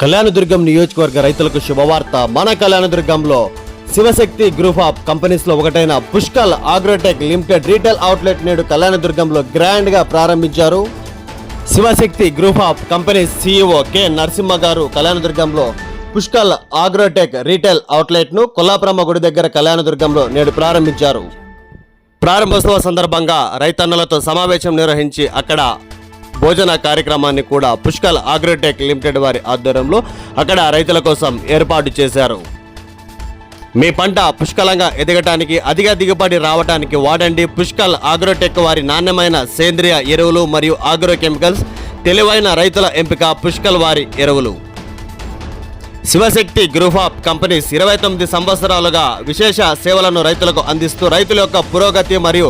కళ్యాణదుర్గం నియోజకవర్గ రైతులకు శుభవార్త. మన కళ్యాణదుర్గంలో శివశక్తి గ్రూప్ ఆఫ్ కంపెనీస్లో ఒకటైన Pushkal Agrotech limited retail outlet నేడు కళ్యాణదుర్గంలో గ్రాండ్గా ప్రారంభించారు. Shivashakti group of companies CEO K Narasimha garu కళ్యాణదుర్గంలో Pushkal agrotech retail అవుట్లెట్ను Kollapuramma గుడి దగ్గర కళ్యాణదుర్గంలో నేడు ప్రారంభించారు. ప్రారంభోత్సవ సందర్భంగా రైతన్నలతో సమావేశం నిర్వహించి అక్కడ భోజన కార్యక్రమాన్ని కూడా పుష్కల్ ఆగ్రోటెక్ లిమిటెడ్ వారి ఆధ్వర్యంలో అక్కడ రైతుల కోసం ఏర్పాటు చేశారు. మీ పంట పుష్కలంగా ఎదగటానికి అధిక దిగుబడి రావటానికి వాడండి. పుష్కల్ ఆగ్రోటెక్ వారి నాణ్యమైన సేంద్రియ ఎరువులు మరియు ఆగ్రో కెమికల్స్ తెలివైన రైతుల ఎంపిక పుష్కల్ వారి ఎరువులు. శివశక్తి గ్రూప్ ఆఫ్ కంపెనీస్ ఇరవై తొమ్మిది సంవత్సరాలుగా విశేష సేవలను రైతులకు అందిస్తూ రైతుల యొక్క పురోగతి మరియు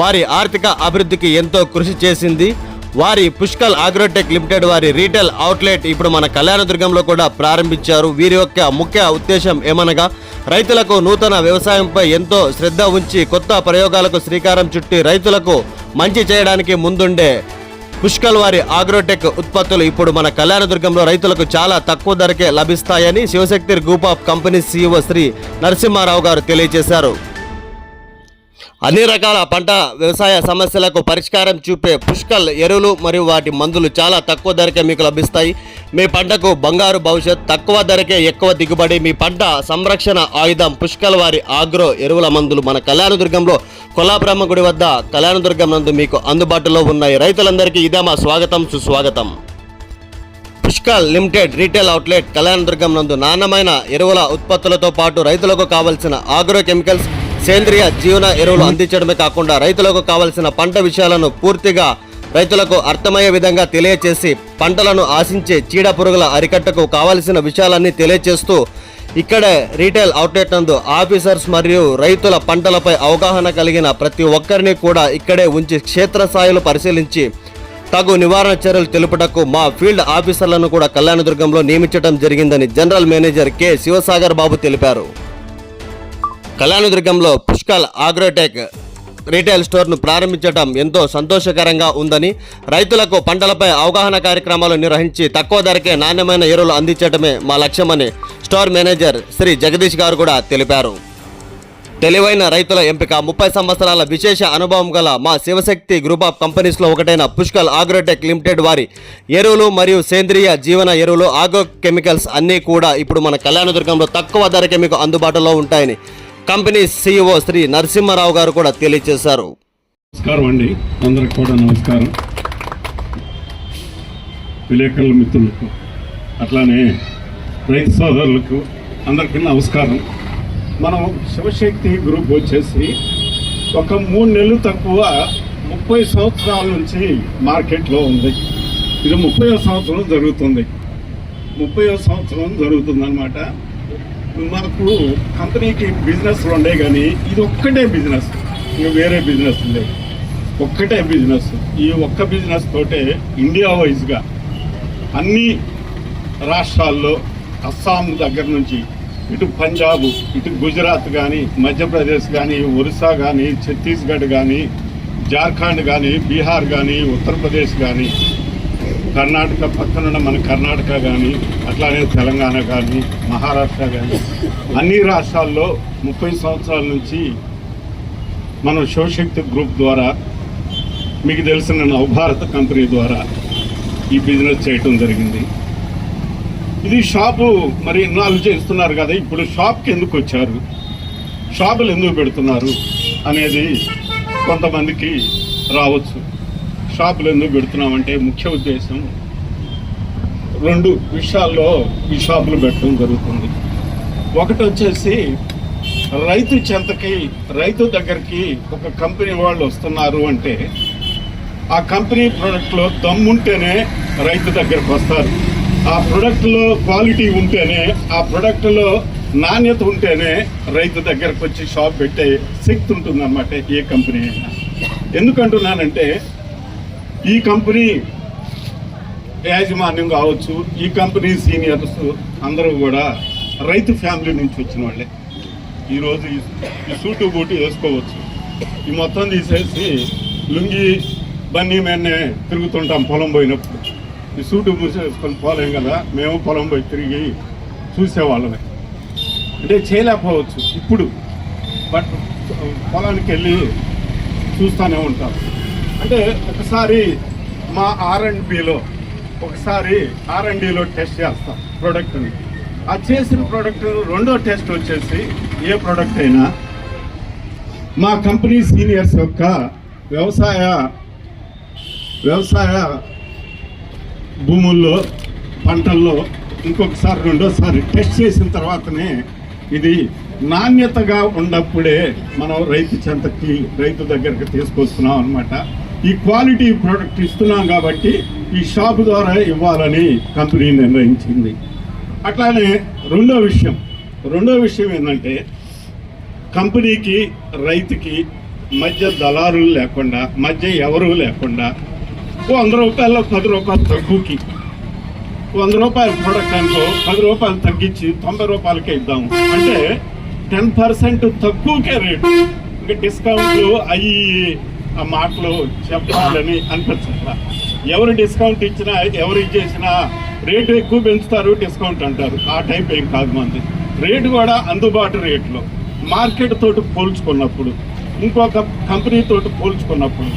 వారి ఆర్థిక అభివృద్ధికి ఎంతో కృషి చేసింది. వారి పుష్కల్ ఆగ్రోటెక్ లిమిటెడ్ వారి రీటైల్ అవుట్లెట్ ఇప్పుడు మన కళ్యాణదుర్గంలో కూడా ప్రారంభించారు. వీరి యొక్క ముఖ్య ఉద్దేశం ఏమనగా రైతులకు నూతన వ్యవసాయంపై ఎంతో శ్రద్ధ ఉంచి కొత్త ప్రయోగాలకు శ్రీకారం చుట్టి రైతులకు మంచి చేయడానికి ముందుండే పుష్కల్ వారి ఆగ్రోటెక్ ఉత్పత్తులు ఇప్పుడు మన కళ్యాణదుర్గంలో రైతులకు చాలా తక్కువ ధరకే లభిస్తాయని Shivashakti group of company CEO Shri Narasimharao garu తెలియజేశారు. అన్ని రకాల పంట వ్యవసాయ సమస్యలకు పరిష్కారం చూపే పుష్కల్ ఎరువులు మరియు వాటి మందులు చాలా తక్కువ ధరకే మీకు లభిస్తాయి. మీ పంటకు బంగారు భవిష్యత్ తక్కువ ధరకే ఎక్కువ దిగుబడి మీ పంట సంరక్షణ ఆయుధం పుష్కల్ వారి ఆగ్రో ఎరువుల మందులు మన కళ్యాణదుర్గంలో కొల్లాపురమ్మ గుడి వద్ద కళ్యాణదుర్గం నందు మీకు అందుబాటులో ఉన్నాయి. రైతులందరికీ ఇదే మా స్వాగతం సుస్వాగతం. Pushkal limited retail outlet Kalyanadurgam నందు నాణ్యమైన ఎరువుల ఉత్పత్తులతో పాటు రైతులకు కావలసిన ఆగ్రో కెమికల్స్ సేంద్రియ జీవన ఎరువులు అందించడమే కాకుండా రైతులకు కావలసిన పంట విషయాలను పూర్తిగా రైతులకు అర్థమయ్యే విధంగా తెలియచేసి పంటలను ఆశించే చీడ పురుగుల అరికట్టకు కావలసిన విషయాలన్నీ తెలియచేస్తూ ఇక్కడే రీటైల్ అవుట్లెట్ నందు ఆఫీసర్స్ మరియు రైతుల పంటలపై అవగాహన కలిగిన ప్రతి ఒక్కరిని కూడా ఇక్కడే ఉంచి క్షేత్రస్థాయిలో పరిశీలించి తగు నివారణ చర్యలు తెలుపుటకు మా ఫీల్డ్ ఆఫీసర్లను కూడా కళ్యాణదుర్గంలో నియమించడం జరిగిందని general manager K. Shivasagar Babu తెలిపారు. కళ్యాణదుర్గంలో పుష్కల్ ఆగ్రోటెక్ రీటైల్ స్టోర్ను ప్రారంభించడం ఎంతో సంతోషకరంగా ఉందని రైతులకు పంటలపై అవగాహన కార్యక్రమాలు నిర్వహించి తక్కువ ధరకే నాణ్యమైన ఎరువులు అందించడమే మా లక్ష్యమని స్టోర్ మేనేజర్ శ్రీ జగదీష్ గారు కూడా తెలిపారు. తెలివైన రైతుల ఎంపిక ముప్పై సంవత్సరాల విశేష అనుభవం గల మా శివశక్తి గ్రూప్ ఆఫ్ కంపెనీస్లో ఒకటైన పుష్కల్ ఆగ్రోటెక్ లిమిటెడ్ వారి ఎరువులు మరియు సేంద్రియ జీవన ఎరువులు ఆగ్రో కెమికల్స్ అన్నీ కూడా ఇప్పుడు మన కళ్యాణదుర్గంలో తక్కువ ధరకే మీకు అందుబాటులో ఉంటాయని కంపెనీ సీఈఓ శ్రీ నరసింహారావు గారు కూడా తెలియజేశారు. నమస్కారం అండి. అందరికి కూడా నమస్కారం. విలేకరుల మిత్రులకు అట్లానే రైతు సోదరులకు అందరికీ నమస్కారం. మనం శివశక్తి గ్రూప్ వచ్చేసి ఒక మూడు నెలలు తక్కువ ముప్పై సంవత్సరాల నుంచి మార్కెట్లో ఉంది. ఇది ముప్పై సంవత్సరం జరుగుతుంది. ముప్పై సంవత్సరం జరుగుతుందన్నమాట. మనకు కంపెనీకి బిజినెస్లు ఉండే కానీ ఇది ఒక్కటే బిజినెస్ ఇంకా వేరే బిజినెస్ లేవు ఒక్కటే బిజినెస్ ఈ ఒక్క బిజినెస్ తోటే ఇండియా వైజ్గా అన్ని రాష్ట్రాల్లో అస్సాం దగ్గర నుంచి ఇటు పంజాబ్ ఇటు గుజరాత్ కానీ మధ్యప్రదేశ్ కానీ ఒరిస్సా కానీ ఛత్తీస్గఢ్ కానీ జార్ఖండ్ కానీ బీహార్ కానీ ఉత్తరప్రదేశ్ కానీ కర్ణాటక పక్కనున్న మన కర్ణాటక కానీ అట్లానే తెలంగాణ కానీ మహారాష్ట్ర కానీ అన్ని రాష్ట్రాల్లో ముప్పై సంవత్సరాల నుంచి మనం శివశక్తి గ్రూప్ ద్వారా మీకు తెలిసిన నవభారత కంపెనీ ద్వారా ఈ బిజినెస్ చేయటం జరిగింది. ఇది షాపు మరి ఇన్నాళ్ళు చేస్తున్నారు కదా ఇప్పుడు షాప్కి ఎందుకు వచ్చారు? షాపులు ఎందుకు పెడుతున్నారు? అనేది కొంతమందికి రావచ్చు. షాపులు ఎందుకు పెడుతున్నామంటే ముఖ్య ఉద్దేశం రెండు విషయాల్లో ఈ షాపులు పెట్టడం జరుగుతుంది. ఒకటి వచ్చేసి రైతు చెంతకి రైతు దగ్గరికి ఒక కంపెనీ వాళ్ళు వస్తున్నారు అంటే ఆ కంపెనీ ప్రోడక్ట్లో దమ్ముంటేనే రైతు దగ్గరకు వస్తారు. ఆ ప్రోడక్ట్లో క్వాలిటీ ఉంటేనే ఆ ప్రోడక్ట్లో నాణ్యత ఉంటేనే రైతు దగ్గరకు వచ్చి షాప్ పెట్టే శక్తి ఉంటుందన్నమాట ఏ కంపెనీ అయినా. ఎందుకంటున్నానంటే ఈ కంపెనీ యాజమాన్యం కావచ్చు ఈ కంపెనీ సీనియర్స్ అందరూ కూడా రైతు ఫ్యామిలీ నుంచి వచ్చిన వాళ్ళే. ఈరోజు ఈ సూటు బూటు వేసుకోవచ్చు. ఈ మొత్తం తీసేసి లుంగి బన్నీ మేనే తిరుగుతుంటాం పొలం పోయినప్పుడు. ఈ సూటు మూసేసుకొని పోలేం కదా మేము పొలం పోయి తిరిగి చూసేవాళ్ళమే. అంటే చేయలేకపోవచ్చు ఇప్పుడు. బట్ పొలానికి వెళ్ళి చూస్తూనే ఉంటాం. అంటే ఒకసారి మా ఆర్ అండ్ బిలో ఒకసారి ఆర్ అండ్ డిలో టెస్ట్ చేస్తాం ప్రోడక్ట్ని ఆ చేసిన ప్రోడక్ట్ రెండో టెస్ట్ వచ్చేసి ఏ ప్రోడక్ట్ అయినా. మా కంపెనీ సీనియర్స్ యొక్క వ్యవసాయ వ్యవసాయ భూముల్లో పంటల్లో ఇంకొకసారి రెండోసారి టెస్ట్ చేసిన తర్వాతనే ఇది నాణ్యతగా ఉన్నప్పుడే మనం రైతు చెంతకి రైతు దగ్గరికి తీసుకొస్తున్నాం అనమాట ఈ క్వాలిటీ ప్రోడక్ట్ ఇస్తున్నాం కాబట్టి ఈ షాప్ ద్వారా ఇవ్వాలని కంపెనీ నిర్ణయించింది. అట్లానే రెండో విషయం. రెండో విషయం ఏంటంటే కంపెనీకి రైతుకి మధ్య దళారులు లేకుండా మధ్య ఎవరు లేకుండా వంద రూపాయల్లో పది రూపాయలు తక్కువకి వంద రూపాయల ప్రోడక్ట్ అనుకో పది రూపాయలు తగ్గించి తొంభై రూపాయలకే ఇద్దాము అంటే టెన్ పర్సెంట్ తక్కువకే రేటు. ఇంకా డిస్కౌంట్లు అయ్యి ఆ మాటలు చెప్పాలని అనిపించాల ఎవరు డిస్కౌంట్ ఇచ్చినా ఎవరు ఇచ్చేసినా రేటు ఎక్కువ పెంచుతారు డిస్కౌంట్ అంటారు. ఆ టైప్ ఏం కాదు మంది. రేటు కూడా అందుబాటు రేట్లో. మార్కెట్ తోటి పోల్చుకున్నప్పుడు ఇంకొక కంపెనీ తోటి పోల్చుకున్నప్పుడు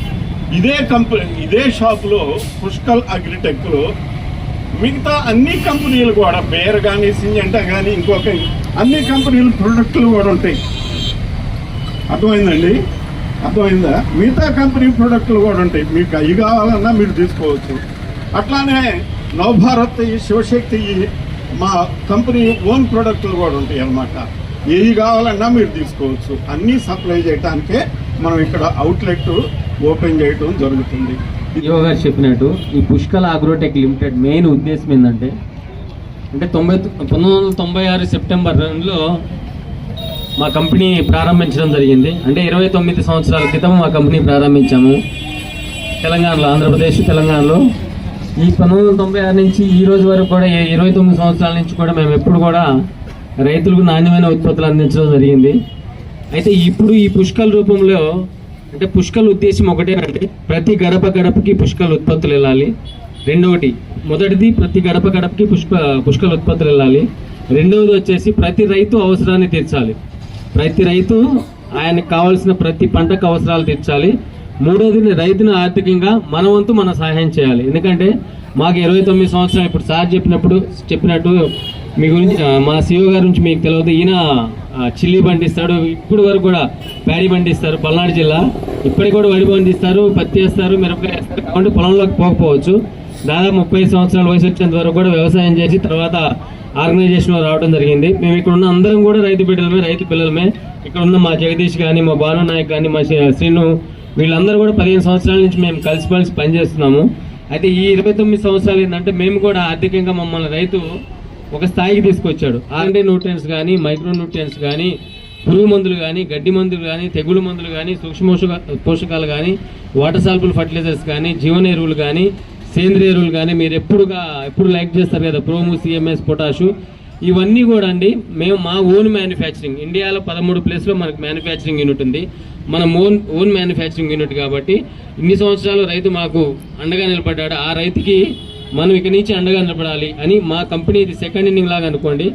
ఇదే కంపెనీ ఇదే షాపులో పుష్కల్ అగ్రిటెక్లో మిగతా అన్ని కంపెనీలు కూడా బేర్ కానీ సింజంటా కానీ ఇంకొక అన్ని కంపెనీలు ప్రొడక్ట్లు కూడా ఉంటాయి. అర్థమైందండి? అర్థమైందా? మిగతా కంపెనీ ప్రొడక్ట్లు కూడా ఉంటాయి. మీకు అవి కావాలన్నా మీరు తీసుకోవచ్చు. అట్లానే నవభారత్ శివశక్తి మా కంపెనీ ఓన్ ప్రొడక్ట్లు కూడా ఉంటాయి అన్నమాట. ఏవి కావాలన్నా మీరు తీసుకోవచ్చు. అన్నీ సప్లై చేయడానికే మనం ఇక్కడ అవుట్లెట్ ఓపెన్ చేయడం జరుగుతుంది. ఈఓ గారు చెప్పినట్టు ఈ పుష్కల అగ్రోటెక్ లిమిటెడ్ మెయిన్ ఉద్దేశం ఏంటంటే అంటే తొంభై పంతొమ్మిది వందల తొంభై ఆరు సెప్టెంబర్ రెండులో మా కంపెనీ ప్రారంభించడం జరిగింది. అంటే ఇరవై తొమ్మిది సంవత్సరాల క్రితం మా కంపెనీ ప్రారంభించాము. తెలంగాణలో ఆంధ్రప్రదేశ్ తెలంగాణలో. ఈ పంతొమ్మిది వందల తొంభై ఆరు నుంచి ఈ రోజు వరకు కూడా ఇరవై తొమ్మిది సంవత్సరాల నుంచి కూడా మేము ఎప్పుడు కూడా రైతులకు నాణ్యమైన ఉత్పత్తులు అందించడం జరిగింది. అయితే ఇప్పుడు ఈ పుష్కల రూపంలో అంటే పుష్కల ఉద్దేశం ఒకటేనండి ప్రతి గడప గడపకి పుష్కల ఉత్పత్తులు వెళ్ళాలి. రెండవది మొదటిది ప్రతి గడప గడపకి పుష్క పుష్కల ఉత్పత్తులు వెళ్ళాలి. రెండవది వచ్చేసి ప్రతి రైతు అవసరాన్ని తీర్చాలి. ప్రతి రైతు ఆయనకు కావాల్సిన ప్రతి పంటకు అవసరాలు తీర్చాలి. మూడోది రైతును ఆర్థికంగా మన వంతు మన సహాయం చేయాలి. ఎందుకంటే మాకు ఇరవై తొమ్మిది సంవత్సరాలు ఇప్పుడు సార్ చెప్పినప్పుడు చెప్పినట్టు మీ గురించి మా సీఓ గారి నుంచి మీకు తెలియదు. ఈయన చిల్లీ పండిస్తాడు. ఇప్పుడు వరకు కూడా ప్యాడీ పండిస్తారు పల్నాడు జిల్లా. ఇప్పటికి కూడా వడి పండిస్తారు పత్తి వేస్తారు మిరపకాయ వేస్తారు. కాబట్టి పొలంలోకి పోకపోవచ్చు. దాదాపు ముప్పై సంవత్సరాల వయసు వచ్చేంత వరకు కూడా వ్యవసాయం చేసి తర్వాత ఆర్గనైజేషన్లో రావడం జరిగింది. మేము ఇక్కడ ఉన్న అందరం కూడా రైతు బిడ్డలమే రైతు పిల్లలమే. ఇక్కడ ఉన్న మా జగదీష్ కానీ మా భాను నాయక్ కానీ మా శ్రీను వీళ్ళందరూ కూడా పదిహేను సంవత్సరాల నుంచి మేము కలిసిపలిసి పనిచేస్తున్నాము. అయితే ఈ ఇరవై తొమ్మిది సంవత్సరాలు ఏంటంటే మేము కూడా ఆర్థికంగా మమ్మల్ని రైతు ఒక స్థాయికి తీసుకొచ్చాడు. ఆర్ఎండి న్యూట్రియన్స్ కానీ మైక్రో న్యూట్రియన్స్ కానీ పురుగు మందులు కానీ గడ్డి మందులు కానీ తెగులు మందులు కానీ సూక్ష్మ పోషకాలు కానీ వాటర్ సాల్బుల్ ఫర్టిలైజర్స్ కానీ జీవన ఎరువులు కానీ సేంద్రియ ఎరువులు కానీ మీరు ఎప్పుడుగా ఎప్పుడు లైక్ చేస్తారు కదా ప్రోము సిఎంఎస్ పొటాషు ఇవన్నీ కూడా అండి మేము మా ఓన్ మ్యానుఫ్యాక్చరింగ్ ఇండియాలో పదమూడు ప్లేస్లో మనకు మ్యానుఫ్యాక్చరింగ్ యూనిట్ ఉంది. మన ఓన్ ఓన్ మ్యానుఫ్యాక్చరింగ్ యూనిట్ కాబట్టి ఇన్ని సంవత్సరాలు రైతు మాకు అండగా నిలబడ్డాడు. ఆ రైతుకి మనం ఇక్కడి నుంచి అండగా నిలబడాలి అని మా కంపెనీ ఇది సెకండ్ ఇన్నింగ్ లాగా అనుకోండి.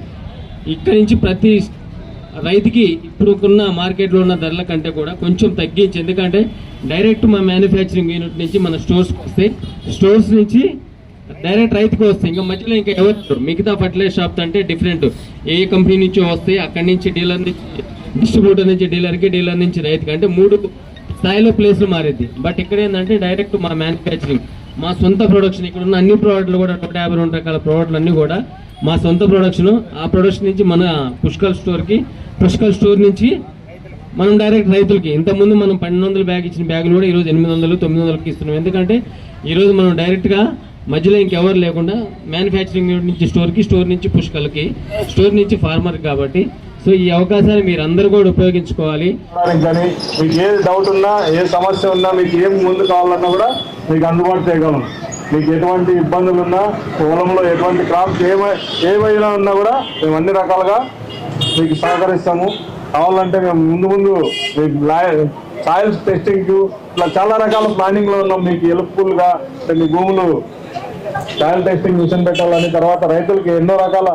ఇక్కడి నుంచి ప్రతి రైతుకి ఇప్పుడుకున్న మార్కెట్లో ఉన్న ధరల కంటే కూడా కొంచెం తగ్గించి ఎందుకంటే డైరెక్ట్ మా మ్యానుఫ్యాక్చరింగ్ యూనిట్ నుంచి మన స్టోర్స్కి వస్తాయి స్టోర్స్ నుంచి డైరెక్ట్ రైతుకు వస్తాయి ఇంకా మధ్యలో ఇంకా ఎవరు మిగతా ఫర్టిలైజర్ షాప్ అంటే డిఫరెంట్ ఏ కంపెనీ నుంచి వస్తాయి అక్కడి నుంచి డీలర్ నుంచి డిస్ట్రిబ్యూటర్ నుంచి డీలర్కి డీలర్ నుంచి రైతుకి. అంటే మూడు స్థాయిలో ప్లేస్లు మారేది బట్ ఇక్కడ ఏంటంటే డైరెక్ట్ మా మ్యానుఫ్యాక్చరింగ్. మా సొంత ప్రొడక్షన్ ఇక్కడ ఉన్న అన్ని ప్రోడక్ట్లు కూడా నూట యాభై రెండు రకాల ప్రోడక్ట్లు అన్నీ కూడా మా సొంత ప్రొడక్షన్ ఆ ప్రొడక్షన్ నుంచి మన పుష్కల్ స్టోర్కి పుష్కల్ స్టోర్ నుంచి మనం డైరెక్ట్ రైతులకి ఇంతకుముందు మనం పన్నెండు వందల బ్యాగ్ ఇచ్చిన బ్యాగులు కూడా ఈరోజు ఎనిమిది వందలు తొమ్మిది వందలకి ఇస్తున్నాం. ఎందుకంటే ఈరోజు మనం డైరెక్ట్గా మధ్యలో ఇంకెవరు లేకుండా మ్యానుఫ్యాక్చరింగ్ యూనిట్ నుంచి స్టోర్కి స్టోర్ నుంచి పుష్కల్కి స్టోర్ నుంచి ఫార్మర్ కాబట్టి సో ఈ అవకాశాన్ని మీరు అందరూ కూడా ఉపయోగించుకోవాలి. కానీ మీకు ఏ డౌట్ ఉన్నా ఏ సమస్య ఉన్నా మీకు ఏం ముందు కావాలన్నా కూడా మీకు అందుబాటు చేయగలం. మీకు ఎటువంటి ఇబ్బందులు ఉన్నా పొలంలో ఎటువంటి క్రాప్స్ ఏమై ఏమైనా ఉన్నా కూడా మేము అన్ని రకాలుగా మీకు సహకరిస్తాము. కావాలంటే మేము ముందు ముందు మీకు సాయిల్స్ టెస్టింగ్ ఇట్లా చాలా రకాల ప్లానింగ్లో ఉన్నాం. మీకు హెల్ప్ఫుల్గా మీ భూములు సాయిల్ టెస్టింగ్ మిషన్ పెట్టాలని తర్వాత రైతులకి ఎన్నో రకాల